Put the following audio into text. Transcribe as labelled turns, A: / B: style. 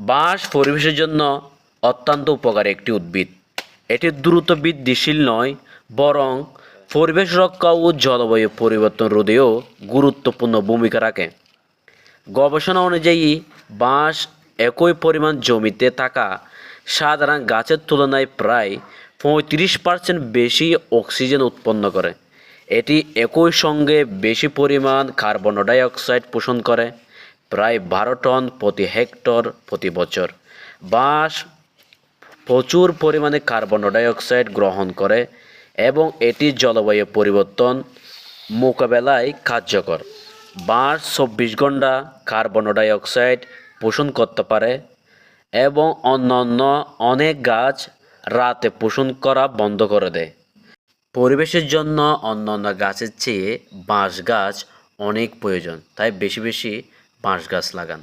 A: বাঁশ পরিবেশের জন্য অত্যন্ত উপকারী একটি উদ্ভিদ। এটি দ্রুত বৃদ্ধিশীল নয়, বরং পরিবেশ রক্ষা ও জলবায়ু পরিবর্তন রোধেও গুরুত্বপূর্ণ ভূমিকা রাখে। গবেষণা অনুযায়ী, বাঁশ একই পরিমাণ জমিতে থাকা সাধারণ গাছের তুলনায় প্রায় পঁয়ত্রিশ পার্সেন্ট বেশি অক্সিজেন উৎপন্ন করে। এটি একই সঙ্গে বেশি পরিমাণ কার্বন ডাই অক্সাইড পোষণ করে। প্রায় বারো টন প্রতি হেক্টর প্রতি বছর। বাঁশ প্রচুর পরিমাণে কার্বন ডাই অক্সাইড গ্রহণ করে এবং এটি জলবায়ু পরিবর্তন মোকাবেলায় কার্যকর। বাঁশ চব্বিশ ঘণ্টা কার্বন ডাইঅক্সাইড পোষণ করতে পারে এবং অন্যান্য অনেক গাছ রাতে পোষণ করা বন্ধ করে দেয়। পরিবেশের জন্য অন্যান্য গাছের চেয়ে বাঁশ গাছ অনেক প্রয়োজন, তাই বেশি বেশি বাঁশ গাছ লাগান।